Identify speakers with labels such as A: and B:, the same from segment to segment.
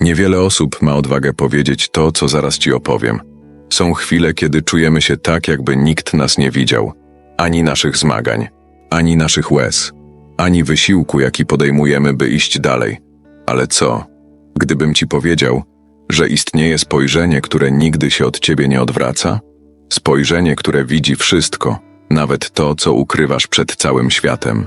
A: Niewiele osób ma odwagę powiedzieć to, co zaraz ci opowiem. Są chwile, kiedy czujemy się tak, jakby nikt nas nie widział, ani naszych zmagań, ani naszych łez, ani wysiłku, jaki podejmujemy, by iść dalej. Ale co, gdybym ci powiedział, że istnieje spojrzenie, które nigdy się od ciebie nie odwraca? Spojrzenie, które widzi wszystko, nawet to, co ukrywasz przed całym światem.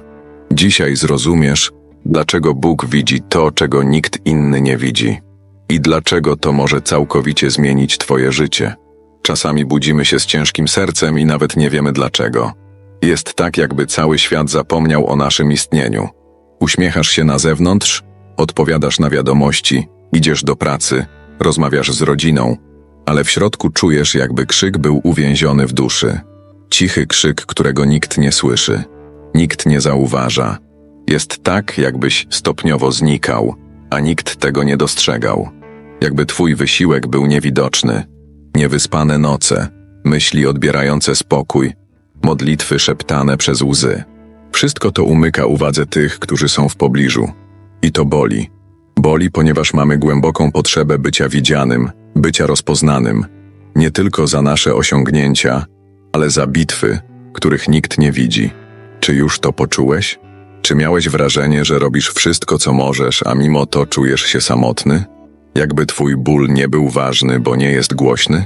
A: Dzisiaj zrozumiesz, dlaczego Bóg widzi to, czego nikt inny nie widzi. I dlaczego to może całkowicie zmienić Twoje życie. Czasami budzimy się z ciężkim sercem i nawet nie wiemy dlaczego. Jest tak, jakby cały świat zapomniał o naszym istnieniu. Uśmiechasz się na zewnątrz, odpowiadasz na wiadomości, idziesz do pracy, rozmawiasz z rodziną, ale w środku czujesz, jakby krzyk był uwięziony w duszy. Cichy krzyk, którego nikt nie słyszy, nikt nie zauważa. Jest tak, jakbyś stopniowo znikał, a nikt tego nie dostrzegał. Jakby twój wysiłek był niewidoczny. Niewyspane noce, myśli odbierające spokój, modlitwy szeptane przez łzy. Wszystko to umyka uwadze tych, którzy są w pobliżu. I to boli. Boli, ponieważ mamy głęboką potrzebę bycia widzianym, bycia rozpoznanym, nie tylko za nasze osiągnięcia, ale za bitwy, których nikt nie widzi. Czy już to poczułeś? Czy miałeś wrażenie, że robisz wszystko, co możesz, a mimo to czujesz się samotny? Jakby twój ból nie był ważny, bo nie jest głośny?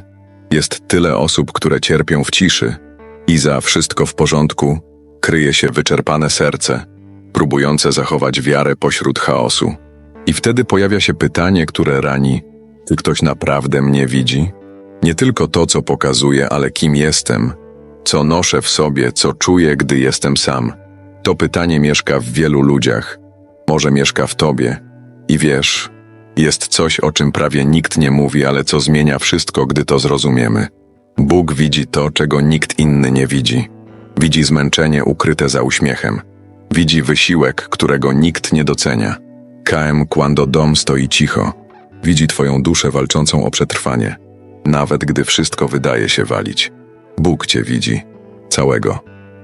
A: Jest tyle osób, które cierpią w ciszy i za wszystko w porządku kryje się wyczerpane serce, próbujące zachować wiarę pośród chaosu. I wtedy pojawia się pytanie, które rani: czy ktoś naprawdę mnie widzi? Nie tylko to, co pokazuję, ale kim jestem, co noszę w sobie, co czuję, gdy jestem sam. To pytanie mieszka w wielu ludziach, może mieszka w tobie. I wiesz, jest coś, o czym prawie nikt nie mówi, ale co zmienia wszystko, gdy to zrozumiemy. Bóg widzi to, czego nikt inny nie widzi. Widzi zmęczenie ukryte za uśmiechem. Widzi wysiłek, którego nikt nie docenia. KM Quando Dom stoi cicho. Widzi twoją duszę walczącą o przetrwanie. Nawet gdy wszystko wydaje się walić. Bóg cię widzi. Całego.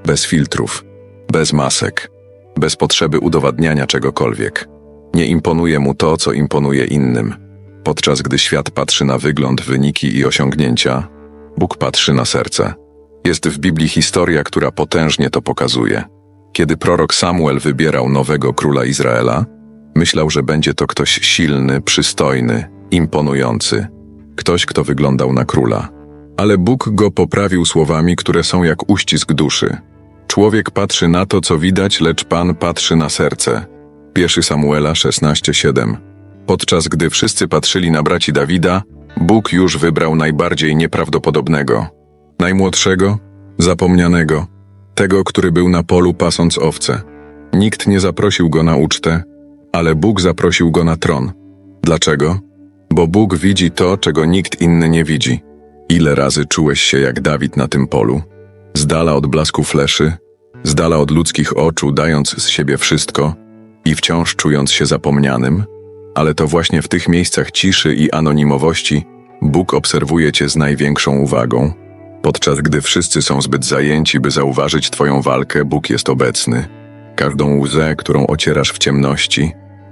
A: Bez filtrów. Bez masek. Bez potrzeby udowadniania czegokolwiek. Nie imponuje mu to, co imponuje innym. Podczas gdy świat patrzy na wygląd, wyniki i osiągnięcia, Bóg patrzy na serce. Jest w Biblii historia, która potężnie to pokazuje. Kiedy prorok Samuel wybierał nowego króla Izraela, myślał, że będzie to ktoś silny, przystojny, imponujący, ktoś, kto wyglądał na króla. Ale Bóg go poprawił słowami, które są jak uścisk duszy. Człowiek patrzy na to, co widać, lecz Pan patrzy na serce. 1 Samuela 16:7. Podczas gdy wszyscy patrzyli na braci Dawida, Bóg już wybrał najbardziej nieprawdopodobnego. Najmłodszego, zapomnianego, tego, który był na polu pasąc owce. Nikt nie zaprosił go na ucztę, ale Bóg zaprosił go na tron. Dlaczego? Bo Bóg widzi to, czego nikt inny nie widzi. Ile razy czułeś się jak Dawid na tym polu? Z dala od blasku fleszy, z dala od ludzkich oczu, dając z siebie wszystko i wciąż czując się zapomnianym? Ale to właśnie w tych miejscach ciszy i anonimowości Bóg obserwuje cię z największą uwagą. Podczas gdy wszyscy są zbyt zajęci, by zauważyć Twoją walkę, Bóg jest obecny. Każdą łzę, którą ocierasz w ciemności,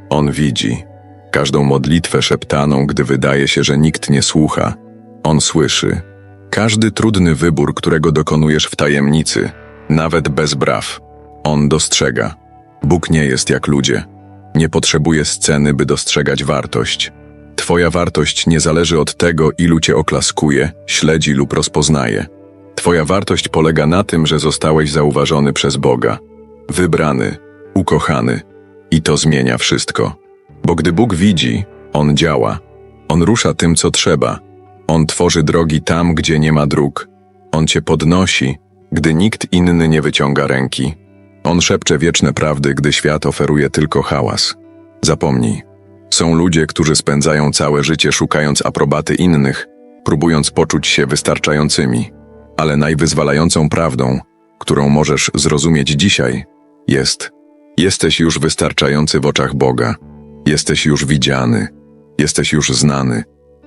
A: On widzi. Każdą modlitwę szeptaną, gdy wydaje się, że nikt nie słucha, On słyszy. Każdy trudny wybór, którego dokonujesz w tajemnicy, nawet bez braw, On dostrzega. Bóg nie jest jak ludzie. Nie potrzebuje sceny, by dostrzegać wartość. Twoja wartość nie zależy od tego, ilu cię oklaskuje, śledzi lub rozpoznaje. Twoja wartość polega na tym, że zostałeś zauważony przez Boga, wybrany, ukochany. I to zmienia wszystko. Bo gdy Bóg widzi, On działa. On rusza tym, co trzeba. On tworzy drogi tam, gdzie nie ma dróg. On cię podnosi, gdy nikt inny nie wyciąga ręki. On szepcze wieczne prawdy, gdy świat oferuje tylko hałas. Zapomnij. Są ludzie, którzy spędzają całe życie szukając aprobaty innych, próbując poczuć się wystarczającymi. Ale najwyzwalającą prawdą, którą możesz zrozumieć dzisiaj, jest: jesteś już wystarczający w oczach Boga. Jesteś już widziany. Jesteś już znany.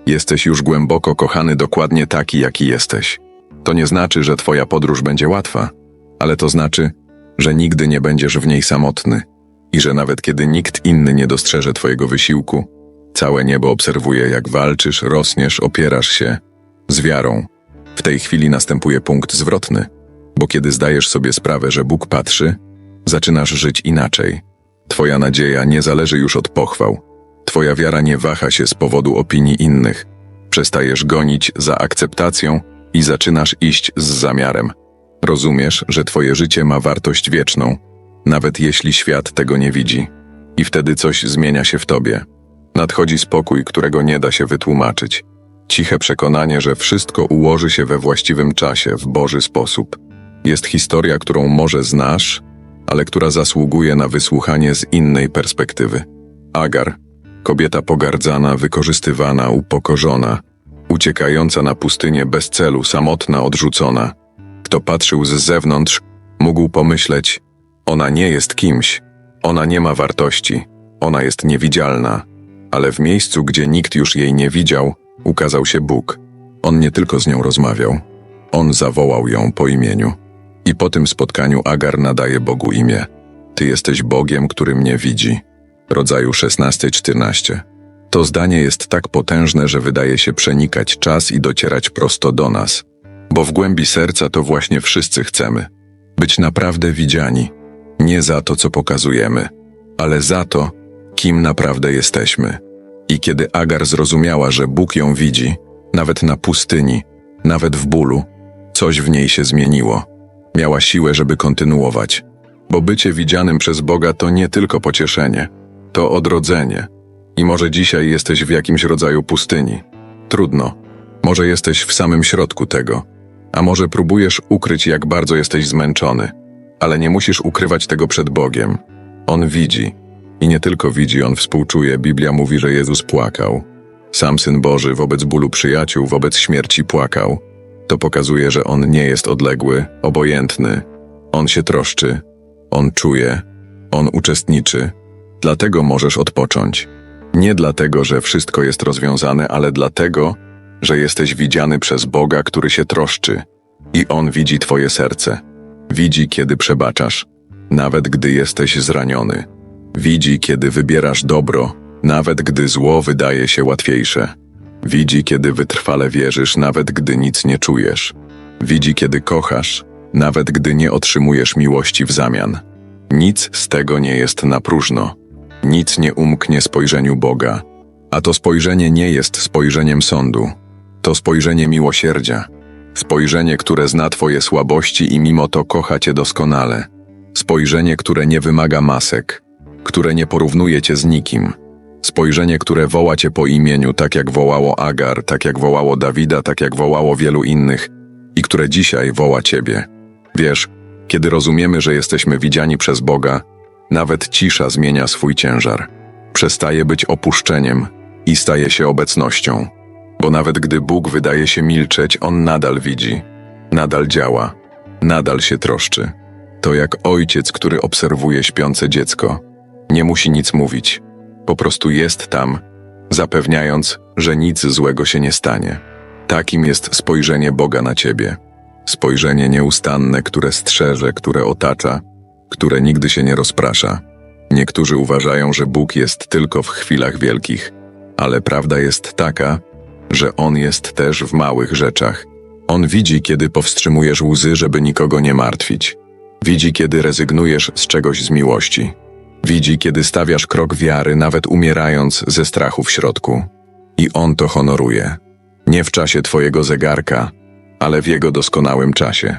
A: Jesteś już głęboko kochany dokładnie taki, jaki jesteś. To nie znaczy, że Twoja podróż będzie łatwa, ale to znaczy, że nigdy nie będziesz w niej samotny i że nawet kiedy nikt inny nie dostrzeże Twojego wysiłku, Całe niebo obserwuje, jak walczysz, rosniesz, opierasz się z wiarą. W tej chwili następuje punkt zwrotny, bo kiedy zdajesz sobie sprawę, że Bóg patrzy, zaczynasz żyć inaczej. Twoja nadzieja nie zależy już od pochwał. Twoja wiara nie waha się z powodu opinii innych. Przestajesz gonić za akceptacją i zaczynasz iść z zamiarem. Rozumiesz, że Twoje życie ma wartość wieczną, nawet jeśli świat tego nie widzi. I wtedy coś zmienia się w Tobie. Nadchodzi spokój, którego nie da się wytłumaczyć. Ciche przekonanie, że wszystko ułoży się we właściwym czasie, w Boży sposób. Jest historia, którą może znasz, ale która zasługuje na wysłuchanie z innej perspektywy. Agar, kobieta pogardzana, wykorzystywana, upokorzona, uciekająca na pustynię bez celu, samotna, odrzucona. Kto patrzył z zewnątrz, mógł pomyśleć: Ona nie jest kimś, ona nie ma wartości, ona jest niewidzialna. Ale w miejscu, gdzie nikt już jej nie widział, ukazał się Bóg. On nie tylko z nią rozmawiał, on zawołał ją po imieniu. I po tym spotkaniu Agar nadaje Bogu imię. Ty jesteś Bogiem, który mnie widzi. Rodzaju 16-14. To zdanie jest tak potężne, że wydaje się przenikać czas i docierać prosto do nas. Bo w głębi serca to właśnie wszyscy chcemy. Być naprawdę widziani. Nie za to, co pokazujemy, ale za to, kim naprawdę jesteśmy. I kiedy Agar zrozumiała, że Bóg ją widzi, nawet na pustyni, nawet w bólu, coś w niej się zmieniło. Miała siłę, żeby kontynuować. Bo bycie widzianym przez Boga to nie tylko pocieszenie, to odrodzenie. I może dzisiaj jesteś w jakimś rodzaju pustyni. Trudno. Może jesteś w samym środku tego. A może próbujesz ukryć, jak bardzo jesteś zmęczony. Ale nie musisz ukrywać tego przed Bogiem. On widzi. I nie tylko widzi, on współczuje. Biblia mówi, że Jezus płakał. Sam Syn Boży wobec bólu przyjaciół, wobec śmierci płakał. To pokazuje, że on nie jest odległy, obojętny. On się troszczy, on czuje, on uczestniczy. Dlatego możesz odpocząć. Nie dlatego, że wszystko jest rozwiązane, ale dlatego, że jesteś widziany przez Boga, który się troszczy. I on widzi Twoje serce. Widzi, kiedy przebaczasz, nawet gdy jesteś zraniony. Widzi, kiedy wybierasz dobro, nawet gdy zło wydaje się łatwiejsze. Widzi, kiedy wytrwale wierzysz, nawet gdy nic nie czujesz. Widzi, kiedy kochasz, nawet gdy nie otrzymujesz miłości w zamian. Nic z tego nie jest na próżno. Nic nie umknie spojrzeniu Boga. A to spojrzenie nie jest spojrzeniem sądu. To spojrzenie miłosierdzia. Spojrzenie, które zna Twoje słabości i mimo to kocha Cię doskonale. Spojrzenie, które nie wymaga masek, które nie porównuje Cię z nikim. Spojrzenie, które woła Cię po imieniu, tak jak wołało Agar, tak jak wołało Dawida, tak jak wołało wielu innych i które dzisiaj woła Ciebie. Wiesz, kiedy rozumiemy, że jesteśmy widziani przez Boga, nawet cisza zmienia swój ciężar. Przestaje być opuszczeniem i staje się obecnością. Bo nawet gdy Bóg wydaje się milczeć, On nadal widzi, nadal działa, nadal się troszczy. To jak ojciec, który obserwuje śpiące dziecko. Nie musi nic mówić, po prostu jest tam, zapewniając, że nic złego się nie stanie. Takim jest spojrzenie Boga na ciebie. Spojrzenie nieustanne, które strzeże, które otacza, które nigdy się nie rozprasza. Niektórzy uważają, że Bóg jest tylko w chwilach wielkich, ale prawda jest taka, że On jest też w małych rzeczach. On widzi, kiedy powstrzymujesz łzy, żeby nikogo nie martwić. Widzi, kiedy rezygnujesz z czegoś z miłości. Widzi, kiedy stawiasz krok wiary, nawet umierając ze strachu w środku. I On to honoruje. Nie w czasie Twojego zegarka, ale w Jego doskonałym czasie.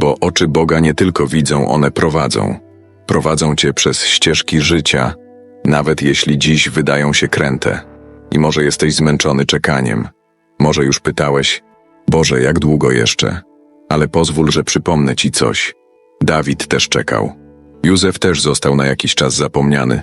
A: Bo oczy Boga nie tylko widzą, one prowadzą. Prowadzą Cię przez ścieżki życia, nawet jeśli dziś wydają się kręte. I może jesteś zmęczony czekaniem. Może już pytałeś, Boże, jak długo jeszcze? Ale pozwól, że przypomnę Ci coś. Dawid też czekał. Józef też został na jakiś czas zapomniany.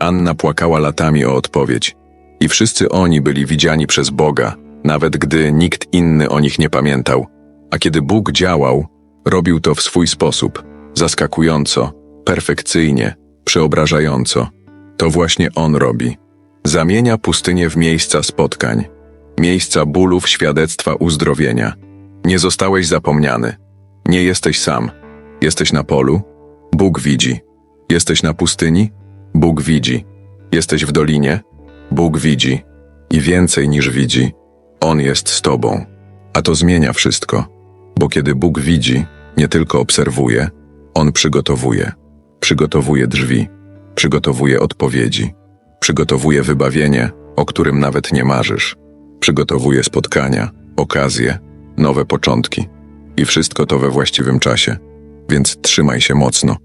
A: Anna płakała latami o odpowiedź. I wszyscy oni byli widziani przez Boga, nawet gdy nikt inny o nich nie pamiętał. A kiedy Bóg działał, robił to w swój sposób, zaskakująco, perfekcyjnie, przeobrażająco. To właśnie On robi. Zamienia pustynię w miejsca spotkań, miejsca bólów, świadectwa uzdrowienia. Nie zostałeś zapomniany. Nie jesteś sam. Jesteś na polu, Bóg widzi. Jesteś na pustyni? Bóg widzi. Jesteś w dolinie? Bóg widzi i więcej niż widzi, On jest z Tobą. A to zmienia wszystko, bo kiedy Bóg widzi, nie tylko obserwuje, On przygotowuje. Przygotowuje drzwi, przygotowuje odpowiedzi, przygotowuje wybawienie, o którym nawet nie marzysz, przygotowuje spotkania, okazje, nowe początki. I wszystko to we właściwym czasie. Więc trzymaj się mocno.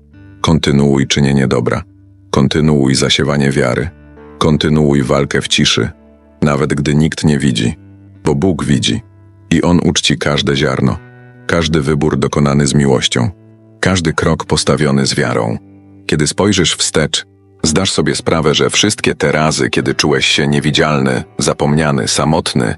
A: Kontynuuj czynienie dobra. Kontynuuj zasiewanie wiary. Kontynuuj walkę w ciszy, nawet gdy nikt nie widzi, bo Bóg widzi i On uczci każde ziarno, każdy wybór dokonany z miłością, każdy krok postawiony z wiarą. Kiedy spojrzysz wstecz, zdasz sobie sprawę, że wszystkie te razy, kiedy czułeś się niewidzialny, zapomniany, samotny,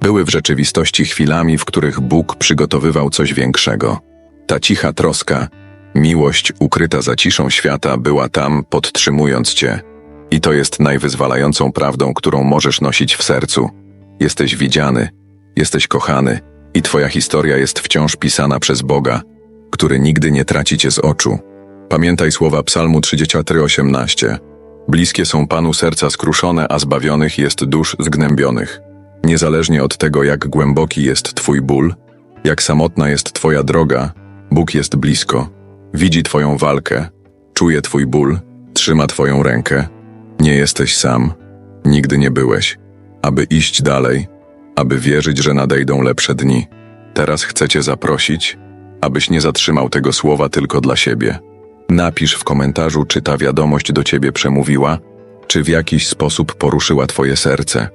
A: były w rzeczywistości chwilami, w których Bóg przygotowywał coś większego. Ta cicha troska, miłość ukryta za ciszą świata była tam, podtrzymując cię. I to jest najwyzwalającą prawdą, którą możesz nosić w sercu. Jesteś widziany, jesteś kochany i twoja historia jest wciąż pisana przez Boga, który nigdy nie traci cię z oczu. Pamiętaj słowa Psalmu 33:18. Bliskie są Panu serca skruszone, a zbawionych jest dusz zgnębionych. Niezależnie od tego, jak głęboki jest twój ból, jak samotna jest twoja droga, Bóg jest blisko. Widzi twoją walkę, czuje twój ból, trzyma twoją rękę. Nie jesteś sam, nigdy nie byłeś. Aby iść dalej, aby wierzyć, że nadejdą lepsze dni. Teraz chcę cię zaprosić, abyś nie zatrzymał tego słowa tylko dla siebie. Napisz w komentarzu, czy ta wiadomość do ciebie przemówiła, czy w jakiś sposób poruszyła twoje serce.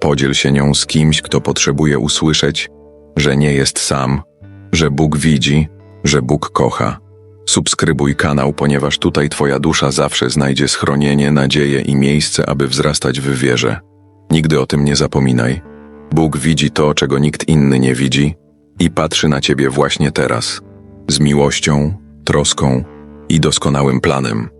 A: Podziel się nią z kimś, kto potrzebuje usłyszeć, że nie jest sam, że Bóg widzi, że Bóg kocha. Subskrybuj kanał, ponieważ tutaj Twoja dusza zawsze znajdzie schronienie, nadzieję i miejsce, aby wzrastać w wierze. Nigdy o tym nie zapominaj. Bóg widzi to, czego nikt inny nie widzi i patrzy na Ciebie właśnie teraz. Z miłością, troską i doskonałym planem.